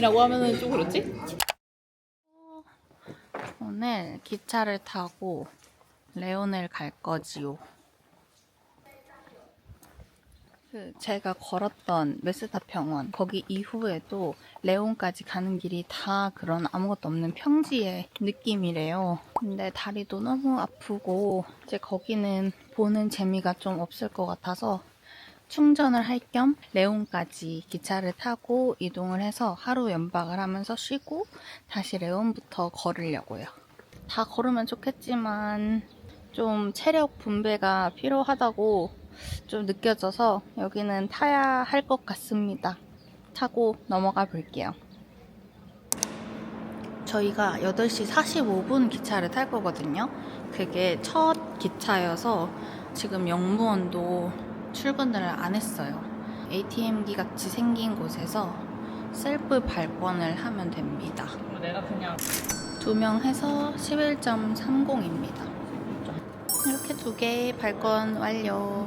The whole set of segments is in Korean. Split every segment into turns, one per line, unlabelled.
그 미라고 하면은 좀 그렇지?
오늘 기차를 타고 레온을 갈 거지요. 그 제가 걸었던 메스타 병원 거기 이후에도 레온까지 가는 길이 다 그런 아무것도 없는 평지의 느낌이래요. 근데 다리도 너무 아프고 이제 거기는 보는 재미가 좀 없을 것 같아서 충전을 할 겸 레온까지 기차를 타고 이동을 해서 하루 연박을 하면서 쉬고 다시 레온부터 걸으려고요. 다 걸으면 좋겠지만 좀 체력 분배가 필요하다고 좀 느껴져서 여기는 타야 할 것 같습니다. 타고 넘어가 볼게요. 저희가 8시 45분 기차를 탈 거거든요. 그게 첫 기차여서 지금 영무원도 출근을 안 했어요. ATM기 같이 생긴 곳에서 셀프 발권을 하면 됩니다.
내가 그냥
두 명 해서 11.30입니다. 이렇게 두 개 발권 완료.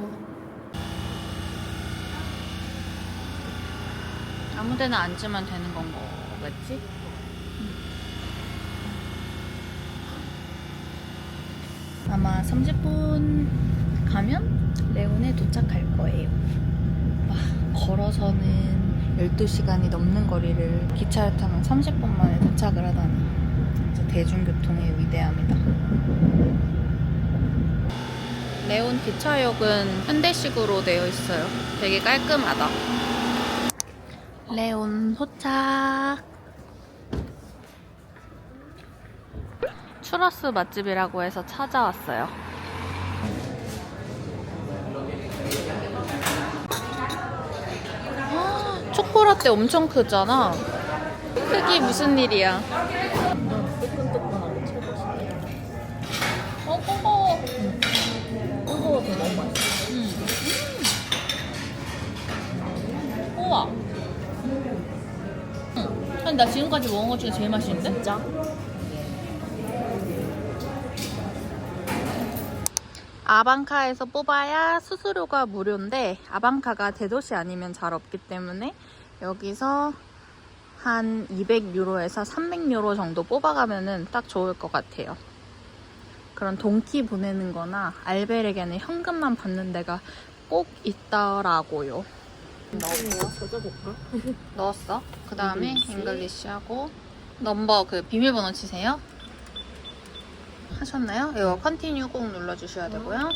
아무 데나 앉으면 되는 건 거겠지? 아마 30분 가면 레온에 도착할 거예요. 와, 걸어서는 12시간이 넘는 거리를 기차를 타면 30분 만에 도착을 하다니. 진짜 대중교통의 위대함이다. 레온 기차역은 현대식으로 되어 있어요. 되게 깔끔하다. 레온 도착. 추러스 맛집이라고 해서 찾아왔어요. 초코라떼 엄청 크잖아. 크기 무슨 일이야? 어, 고고.
뜨거워서 너무 맛있어.
음. 우와. 응. 아니, 나 지금까지 먹은 것 중에 제일 맛있는데?
진짜?
아방카에서 뽑아야 수수료가 무료인데 아방카가 대도시 아니면 잘 없기 때문에 여기서 한 200유로에서 300유로 정도 뽑아가면은 딱 좋을 것 같아요. 그런 동키 보내는 거나 알베르게는 현금만 받는 데가 꼭 있더라고요.
넣고 찾아볼까?
넣었어. 그 다음에
잉글리시.
잉글리시 하고 넘버 그 비밀번호 치세요. 하셨나요? 이거 컨티뉴 꼭 눌러주셔야 되고요.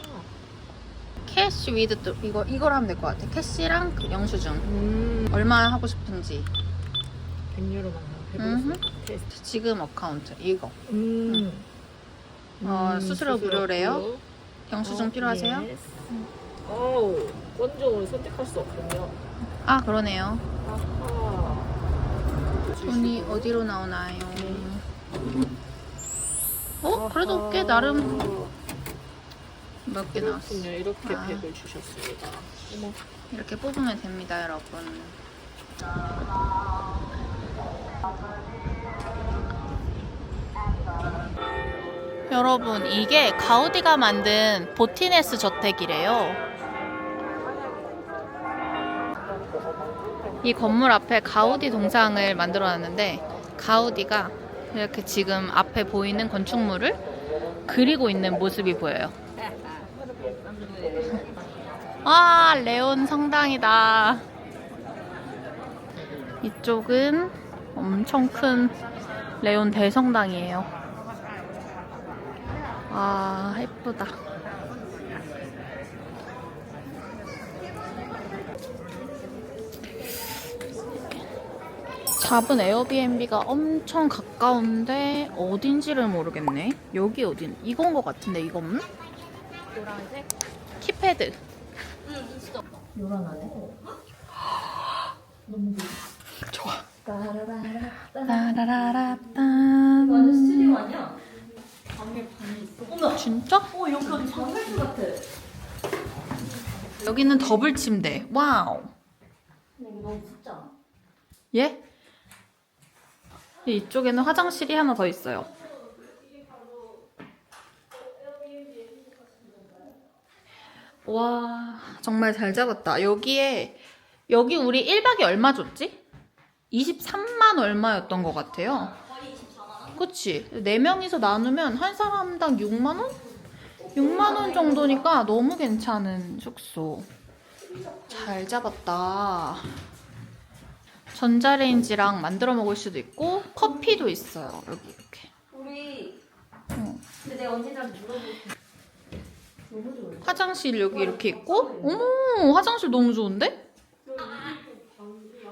캐시 위드 또 이거 이걸 하면 될 것 같아. 캐시랑 그 영수증
음.
얼마 하고 싶은지.
100유로만
음흠.
해보겠어. 테스트.
지금 어카운트 이거.
음.
어,
음,
수수료 무료래요. 영수증
어,
필요하세요?
예스. 어우, 원종을 선택할 수 없군요.
아 그러네요.
아하.
돈이 어디로 나오나요? 어 그래도 꽤 나름 몇 개 나왔어.
그렇군요. 이렇게
아.
100을 주셨습니다. 어머.
이렇게 뽑으면 됩니다, 여러분. 여러분, 이게 가우디가 만든 보티네스 저택이래요. 이 건물 앞에 가우디 동상을 만들어 놨는데, 가우디가 이렇게 지금 앞에 보이는 건축물을 그리고 있는 모습이 보여요. 아, 레온 성당이다. 이쪽은 엄청 큰 레온 대성당이에요. 아, 예쁘다. 잡은 에어비앤비가 엄청 가까운데 어딘지를 모르겠네. 여기 어딘? 이건 것 같은데 이건?
노란색?
키패드.
요란하네. 너무 좋아.
좋아.
따라라라.
따라라라딴.
완전 스튜디오 아니야? 방에 방이 있어. 어머,
진짜?
어 여기 어디 상가수 같아.
여기는 더블 침대. 와우.
근데 이거 너무 춥잖아.
예? 이쪽에는 화장실이 하나 더 있어요. 와, 정말 잘 잡았다. 여기에 여기 우리 1박에 얼마 줬지? 23만 얼마였던 것 같아요. 그치? 4명이서 나누면 한 사람당 6만원? 6만원 정도니까 너무 괜찮은 숙소. 잘 잡았다. 전자레인지랑 만들어 먹을 수도 있고, 커피도 있어요. 여기 이렇게.
우리
어.
근데 내가 언니들한테 물어볼게. 너무 좋아요.
화장실 여기 이렇게 있고, 어머, 화장실 너무 좋은데?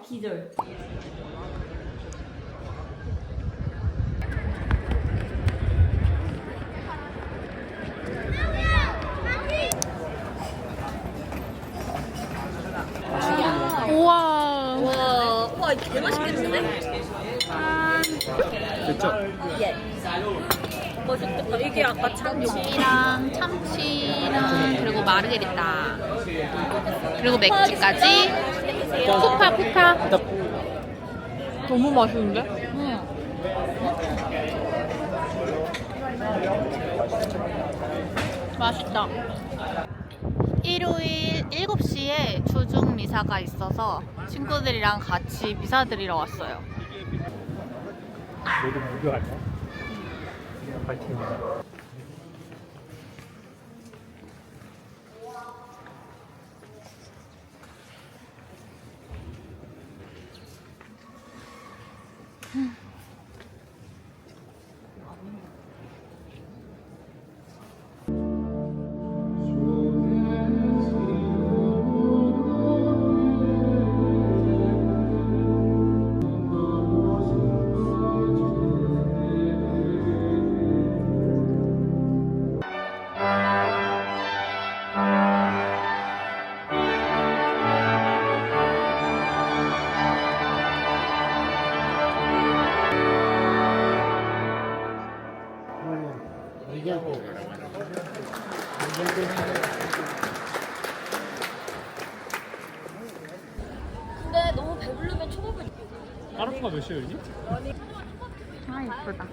기절.
우와.
와, 와 이거 개 맛있겠는데?
됐죠?
예. 맛있겠다. 이게 아까 참치.
참치랑 참치랑 그리고 마르게리따 그리고 맥주까지 쿠파 쿠파
너무 맛있는데?
맛있다 일요일 7시에 주중 미사가 있어서 친구들이랑 같이 미사 드리러 왔어요
너도 무교할까? 파이팅.
근
몇 시였지?
아 예쁘다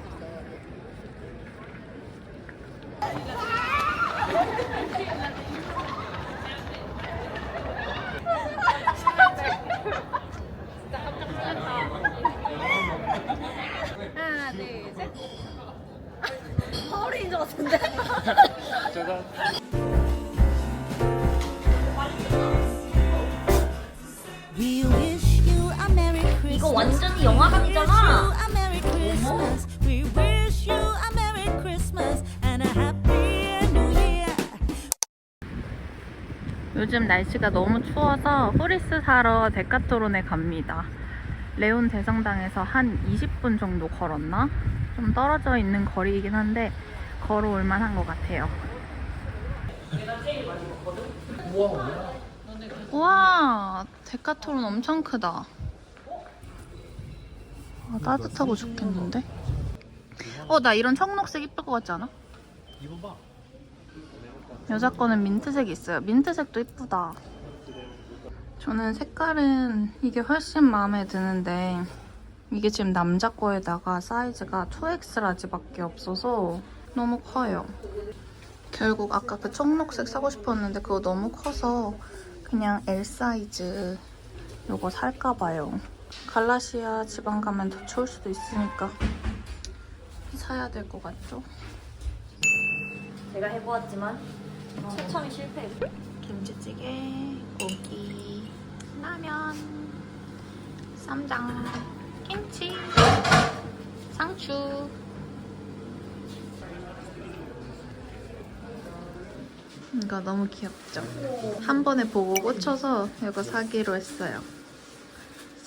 하나 둘셋
파워레인저 같은데?
짜잔.
완전히 영화관이잖아.
요즘 날씨가 너무 추워서 후리스 사러 데카토론에 갑니다. 레온 대성당에서 한 20분 정도 걸었나? 좀 떨어져 있는 거리이긴 한데 걸어올 만한 것 같아요. 와, 데카토론 엄청 크다. 아, 따뜻하고 좋겠는데? 어, 나 이런 청록색 이쁠 것 같지 않아?
입어봐.
여자 거는 민트색이 있어요. 민트색도 이쁘다. 저는 색깔은 이게 훨씬 마음에 드는데 이게 지금 남자 거에다가 사이즈가 2X 라지밖에 없어서 너무 커요. 결국 아까 그 청록색 사고 싶었는데 그거 너무 커서 그냥 L 사이즈 요거 살까 봐요. 갈라시아 지방 가면 더 추울 수도 있으니까 사야 될 것 같죠?
제가 해보았지만 최첨이 실패.
김치찌개, 고기, 라면, 쌈장, 김치, 상추. 이거 너무 귀엽죠? 한 번에 보고 꽂혀서 이거 사기로 했어요.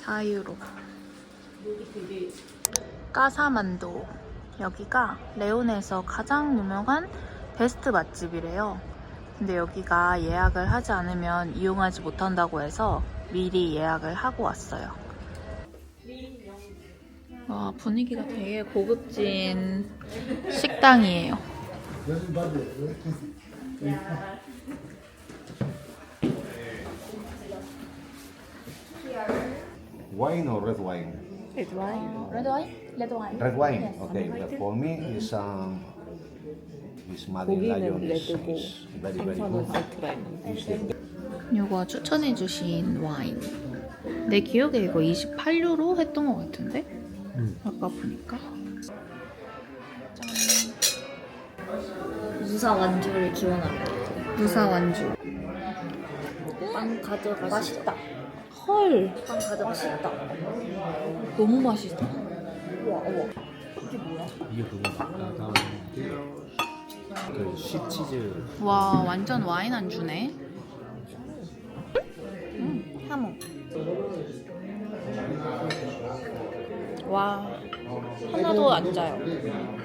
4유로. 까사만도. 여기가 레온에서 가장 유명한 베스트 맛집이래요. 근데 여기가 예약을 하지 않으면 이용하지 못한다고 해서 미리 예약을 하고 왔어요. 와, 분위기가 되게 고급진 식당이에요.
Wine or red wine?
Red wine? Red wine? Red wine.
Red wine. Okay. but For me, is um, is Madin Lion is, is very very good. Is the
이거 추천해주신 와인. 내 기억에 이거 28유로 했던 것 같은데?
응.
아까 보니까.
무사 완주를 기원합니다.
무사 완주.
빵 가져가. 맛있다.
헐,
빵 가져. 맛있다.
너무 맛있다.
우와 우와.
이게 그거 나다운 그 쉬치즈
와, 완전 와인 안주네. 음, 하모. 와, 하나도 안 짜요.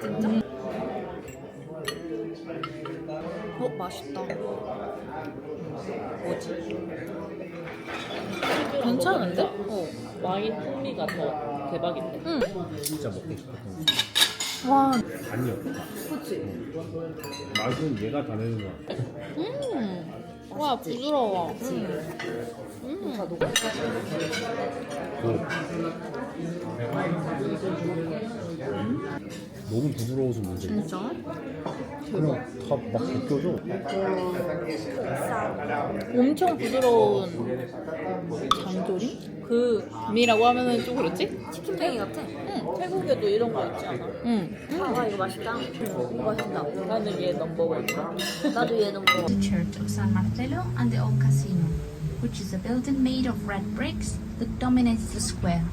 진짜? 어, 맛있다.
뭐지?
괜찮은데? 어.
와인 풍미가 더 대박인데.
진짜 먹고 싶었던
와,
아니었다. 그치? 맛은 얘가 다 내는 것 같아.
음. 와, 부드러워. 음.
너무 부드러워서 문제야.
진짜?
그냥 다막 벗겨져.
엄청 부드러운 장조림? 그 미라고 하면은 좀 그렇지?
치킨뱅이 같아.
응,
태국에도 이런 거 있지 않아?
응.
아 이거 맛있다. 이거 맛있다.
나는 얘 넘버원.
나도 얘는 먹어.
the Church of San Martello and the old casino, which is a building made of red bricks that dominates the square.